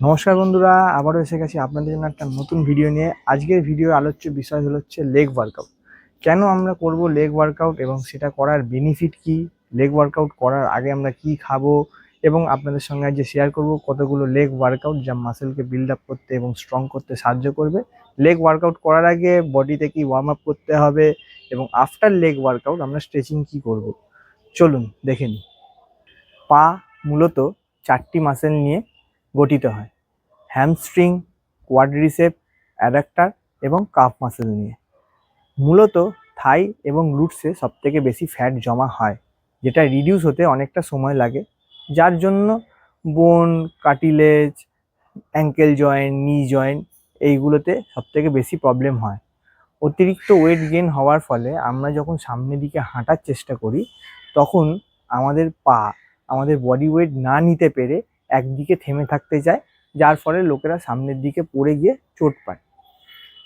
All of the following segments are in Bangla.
নমস্কার বন্ধুরা, আবারও এসে গেছি আপনাদের জন্য একটা নতুন ভিডিও নিয়ে। আজকের ভিডিওর আলোচ্য বিষয় হলো হচ্ছে লেগ ওয়ার্কআউট কেন আমরা করব লেগ ওয়ার্কআউট এবং সেটা করার বেনিফিট কি? লেগ ওয়ার্কআউট করার আগে আমরা কি খাব? এবং আপনাদের সঙ্গে আজকে শেয়ার করব কতগুলো লেগ ওয়ার্কআউট যা মাসেলকে বিল্ড আপ করতে এবং স্ট্রং করতে সাহায্য করবে। লেগ ওয়ার্কআউট করার আগে বডিতে কি ওয়ার্ম আপ করতে হবে এবং আফটার লেগ ওয়ার্কআউট আমরা স্ট্রেচিং কি করব? চলুন দেখে নিই। পা মূলত চারটি মাসেল নিয়ে গঠিত হয়। হ্যামস্ট্রিং কোয়াড্রিসেপ অ্যাডাক্টার এবং কাফ মাসেল নিয়ে। মূলত থাই এবং লুটসে সবথেকে বেশি ফ্যাট জমা হয়, যেটা রিডিউস হতে অনেকটা সময় লাগে। যার জন্য bone cartilage ankle joint knee joint এইগুলোতে সবথেকে বেশি প্রবলেম হয়। অতিরিক্ত ওয়েট গেন হওয়ার ফলে আমরা যখন সামনের দিকে হাঁটার চেষ্টা করি, তখন আমাদের পা, আমাদের বডি ওয়েট না নিতে পেরে একদিকে থেমে থাকতে চায় যার ফলে লোকেরা সামনের দিকে পড়ে গিয়ে চোট পায়।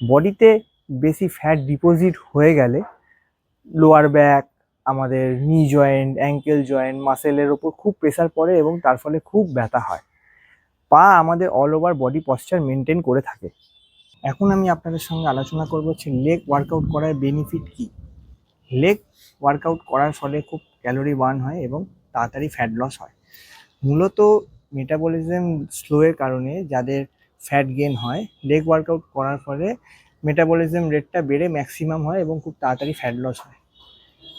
বডিতে বেশি ফ্যাট ডিপোজিট হয়ে গেলে লোয়ার ব্যাক আমাদের নি জয়েন্ট অ্যাঙ্কেল জয়েন্ট মাসেলের ওপর খুব প্রেসার পড়ে এবং তার ফলে খুব ব্যথা হয়। পা আমাদের all over body posture maintain করে থাকে। এখন আমি আপনাদের সঙ্গে আলোচনা করব হচ্ছে লেগ ওয়ার্কআউট করার বেনিফিট কী। লেগ ওয়ার্কআউট করার ফলে খুব ক্যালোরি বার্ন হয় এবং তাড়াতাড়ি ফ্যাট লস হয়। মূলত মেটাবলিজম স্লোয়ের কারণে যাদের ফ্যাট গেন হয় লেগ ওয়ার্কআউট করার ফলে মেটাবলিজম রেটটা বেড়ে ম্যাক্সিমাম হয় এবং খুব তাড়াতাড়ি ফ্যাট লস হয়।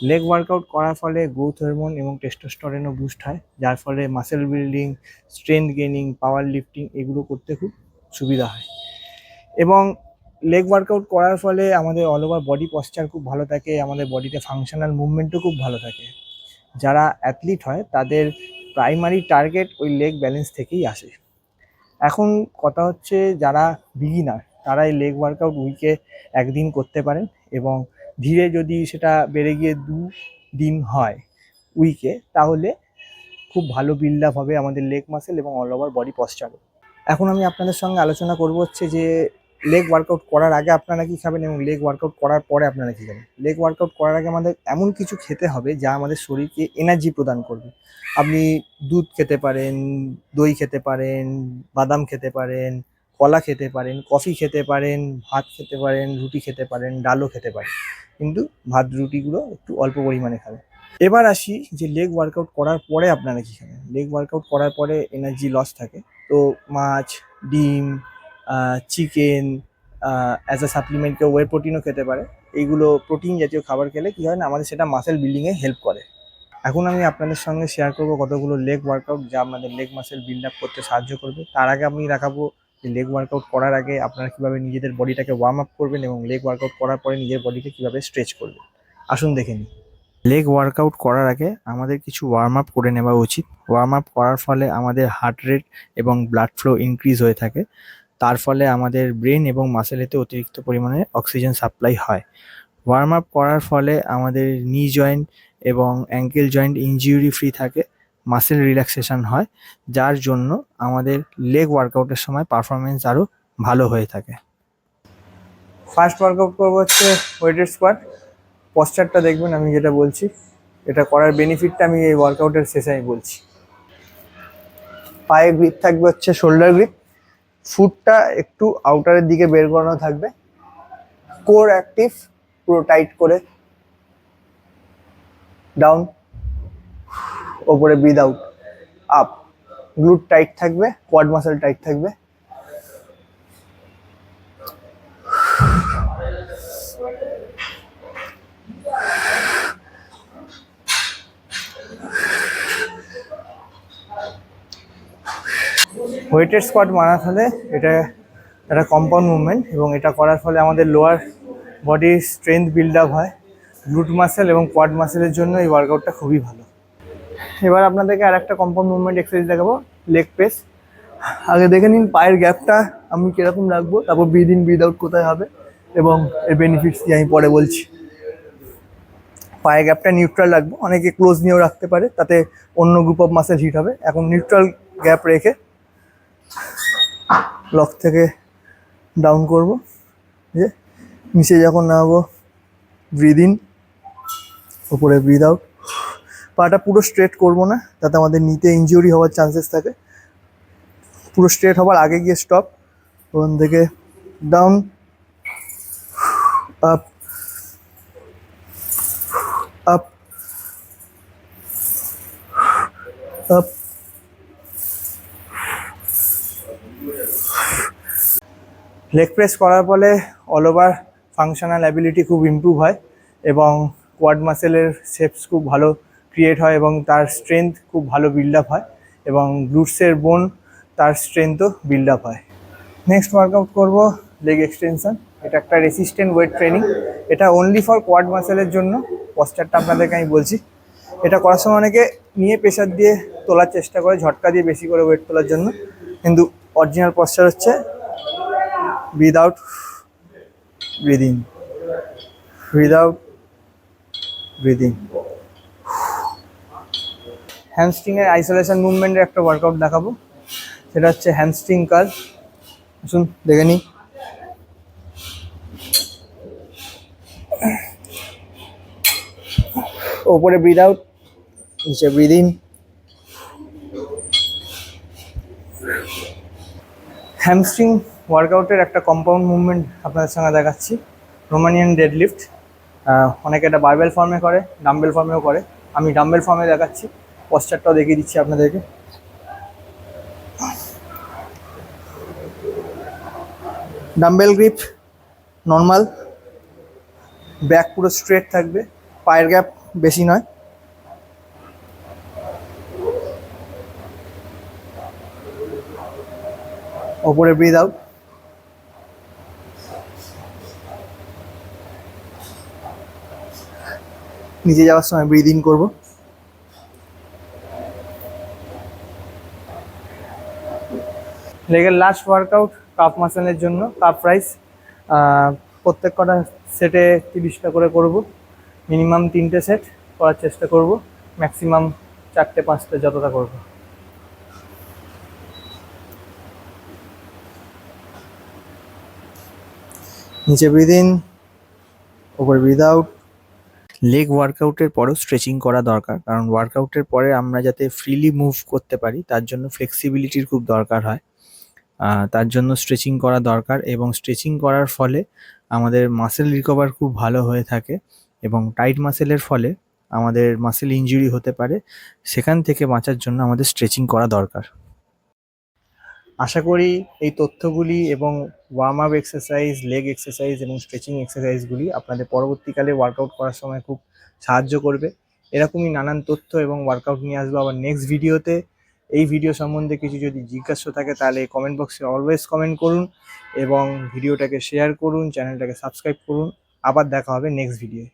লেগ ওয়ার্কআউট করার ফলে গ্রোথ হরমোন এবং টেস্টোস্টেরনও বুস্ট হয়, যার ফলে muscle building strength gaining power lifting এগুলো করতে খুব সুবিধা হয়। এবং লেগ ওয়ার্কআউট করার ফলে আমাদের অল ওভার বডি পশ্চার খুব ভালো থাকে, আমাদের বডিতে ফাংশনাল মুভমেন্টও খুব ভালো থাকে। যারা অ্যাথলিট হয়, তাদের প্রাইমারি টার্গেট ওই লেগ ব্যালেন্স থেকেই আসে। এখন কথা হচ্ছে যারা বিগিনার তারা এই লেগ ওয়ার্কআউট উইকে একদিন করতে পারেন এবং ধীরে যদি সেটা বেড়ে গিয়ে দু দিন হয় উইকে তাহলে খুব ভালো বিল্ড আপ হবে আমাদের লেগ মাসেল এবং অল ওভার বডি পশ্চারও এখন আমি আপনাদের সঙ্গে আলোচনা করব হচ্ছে যে লেগ ওয়ার্কআউট করার আগে আপনারা কি খাবেন এবং লেগ ওয়ার্কআউট করার পরে আপনারা কি খাবেন? লেগ ওয়ার্কআউট করার আগে আমাদের এমন কিছু খেতে হবে যা আমাদের শরীরকে এনার্জি প্রদান করবে। আপনি দুধ খেতে পারেন, দই খেতে পারেন, বাদাম খেতে পারেন, কলা খেতে পারেন, কফি খেতে পারেন, ভাত খেতে পারেন, রুটি খেতে পারেন, ডালও খেতে পারেন। কিন্তু ভাত, রুটিগুলো একটু অল্প পরিমাণে খাবেন। এবার আসি যে লেগ ওয়ার্কআউট করার পরে আপনারা কি খাবেন? লেগ ওয়ার্কআউট করার পরে এনার্জি লস থাকে। তো মাছ, ডিম চিকেন অ্যাজ আ সাপ্লিমেন্ট কেউ ওয়ে প্রোটিনও খেতে পারে। এইগুলো প্রোটিন জাতীয় খাবার খেলে কী হয় না, আমাদের সেটা মাসেল বিল্ডিংয়ে হেল্প করে। এখন আমি আপনাদের সঙ্গে শেয়ার করব কতগুলো লেগ ওয়ার্কআউট যা আপনাদের লেগ মাসেল বিল্ড আপ করতে সাহায্য করবে। তার আগে আমি দেখাবো যে লেগ ওয়ার্কআউট করার আগে আপনারা কীভাবে নিজেদের বডিটাকে ওয়ার্ম আপ করবেন এবং লেগ ওয়ার্কআউট করার পরে নিজের বডিকে কীভাবে স্ট্রেচ করবেন। আসুন দেখে নিই। লেগ ওয়ার্কআউট করার আগে আমাদের কিছু ওয়ার্ম আপ করে নেওয়া উচিত। ওয়ার্ম আপ করার ফলে আমাদের হার্ট রেট এবং ব্লাড ফ্লো ইনক্রিজ হয়ে থাকে। তার ফলে আমাদের ব্রেন এবং মাসেলেতে অতিরিক্ত পরিমাণে অক্সিজেন সাপ্লাই হয়। ওয়ার্ম আপ করার ফলে আমাদের নি জয়েন্ট এবং অ্যাঙ্কেল জয়েন্ট ইনজিউরি ফ্রি থাকে মাসেল রিল্যাক্সেশন হয়, যার জন্য আমাদের লেগ ওয়ার্কআউটের সময় পারফরমেন্স আরও ভালো হয়ে থাকে। ফার্স্ট ওয়ার্কআউট করব হচ্ছে ওয়েটেড স্কোয়াড পশ্চারটা দেখবেন আমি যেটা বলছি, এটা করার বেনিফিটটা আমি এই ওয়ার্কআউটের শেষে আমি বলছি। পায়ে গ্রিপ থাকবে হচ্ছে শোল্ডার গ্রিপ ফুটটা একটু আউটারের দিকে বের করানো থাকবে। কোর অ্যাক্টিভ পুরো টাইট করে ডাউন ওপরে breathe out up glute tight থাকবে কোয়াড মাসেল টাইট থাকবে। ওয়েটেড স্কোয়াট মারার ফলে এটা একটা কম্পাউন্ড মুভমেন্ট এবং এটা করার ফলে আমাদের লোয়ার বডির স্ট্রেংথ বিল্ড আপ হয়। গ্লুট মাসেল এবং কোয়াড মাসেলের জন্য এই ওয়ার্কআউটটা খুবই ভালো। এবার আপনাদেরকে আর একটা কম্পাউন্ড মুভমেন্ট এক্সারসাইজ দেখাবো লেগ প্রেস আগে দেখে নিন পায়ের গ্যাপটা আমি কীরকম রাখব, তারপর ব্রিদ ইন ব্রিদ আউট কোথায় হবে এবং এর বেনিফিটস কি আমি পরে বলছি। পায়ের গ্যাপটা নিউট্রাল রাখব, অনেকে ক্লোজ নিয়েও রাখতে পারে, তাতে অন্য গ্রুপ অফ মাসেল হিট হবে। এখন নিউট্রাল গ্যাপ রেখে লক থেকে ডাউন করব। যে নিচে যখন নামাবো ব্রিদ ইন ওপরে ব্রিদ আউট পাটা পুরো স্ট্রেট করব না, তাতে আমাদের নিতে ইনজিউরি হওয়ার চান্সেস থাকে। পুরো স্ট্রেট হবার আগে গিয়ে স্টপ ওখান থেকে down up up up leg press করার ফলে অল ওভার ফাংশনাল অ্যাবিলিটি খুব ইমপ্রুভ হয় এবং কোয়াড মাসেলের শেপস খুব ভালো ক্রিয়েট হয় এবং তার স্ট্রেংথ খুব ভালো বিল্ড আপ হয় এবং গ্লুটসের বোন তার স্ট্রেংথও বিল্ড আপ হয়। নেক্সট ওয়ার্কআউট করব লেগ এক্সটেনশন এটা একটা রেসিস্ট্যান্ট ওয়েট ট্রেনিং এটা অনলি ফর কোয়াড মাসেলের জন্য। পশ্চারটা আপনাদেরকে আমি বলছি। এটা করার সময় অনেকে নিয়ে প্রেশার দিয়ে তোলার চেষ্টা করে, ঝটকা দিয়ে বেশি করে ওয়েট তোলার জন্য। কিন্তু অরিজিনাল পশ্চার হচ্ছে উইদাউট ব্রিদিং উইদাউট ব্রিদিং হ্যামস্ট্রিংয়ের আইসোলেশন মুভমেন্টের একটা ওয়ার্কআউট দেখাবো। সেটা হচ্ছে হ্যামস্ট্রিং কাজ আসুন, দেখে নিই। ওপরে ব্রিদ আউট নিচে ব্রিদ ইন হ্যামস্ট্রিং ওয়ার্কআউটের একটা কম্পাউন্ড মুভমেন্ট আপনাদের সঙ্গে দেখাচ্ছি। রোমানিয়ান ডেডলিফট অনেকে এটা বারবেল ফর্মে করে ডাম্বেল ফর্মেও করে। আমি ডাম্বেল ফর্মে দেখাচ্ছি পশ্চারটাও দেখিয়ে দিচ্ছি আপনাদেরকে। ডাম্বেল গ্রিপ নর্মাল ব্যাক পুরো স্ট্রেট থাকবে, পায়ের গ্যাপ বেশি নয়। ওপরে ব্রিদ আউট নিচে যাওয়ার সময় ব্রিদ ইন করব। লেগের লাস্ট ওয়ার্কআউট কাপ মাসালের জন্য কাপ রাইস প্রত্যেক কটা সেটে তিরিশটা করে করব। মিনিমাম তিনটে সেট করার চেষ্টা করব। ম্যাক্সিমাম চারটে, পাঁচটা যতটা করব। নিচে ব্রিদ ওপর ব্রিদ আউট লেগ ওয়ার্কআউটের পরেও স্ট্রেচিং করা দরকার। কারণ ওয়ার্কআউটের পরে আমরা যাতে ফ্রিলি মুভ করতে পারি, তার জন্য ফ্লেক্সিবিলিটির খুব দরকার হয়। তার জন্য স্ট্রেচিং করা দরকার এবং স্ট্রেচিং করার ফলে আমাদের মাসেল রিকভার খুব ভালো হয়ে থাকে এবং টাইট মাসেলের ফলে আমাদের মাসেল ইনজুরি হতে পারে। সেখান থেকে বাঁচার জন্য আমাদের স্ট্রেচিং করা দরকার। আশা করি এই তথ্যগুলি এবং warm up exercise leg exercise এবং স্ট্রেচিং এক্সারসাইজগুলি আপনাদের পরবর্তীকালে ওয়ার্কআউট করার সময় খুব সাহায্য করবে। এরকমই নানান তথ্য এবং ওয়ার্কআউট নিয়ে আসব আবার নেক্সট ভিডিওতে এই ভিডিও সম্বন্ধে কিছু যদি জিজ্ঞাসা থাকে তাহলে কমেন্ট বক্সে অলওয়েজ কমেন্ট করুন এবং ভিডিওটাকে শেয়ার করুন চ্যানেলটাকে সাবস্ক্রাইব করুন। আবার দেখা হবে নেক্সট ভিডিওয়ে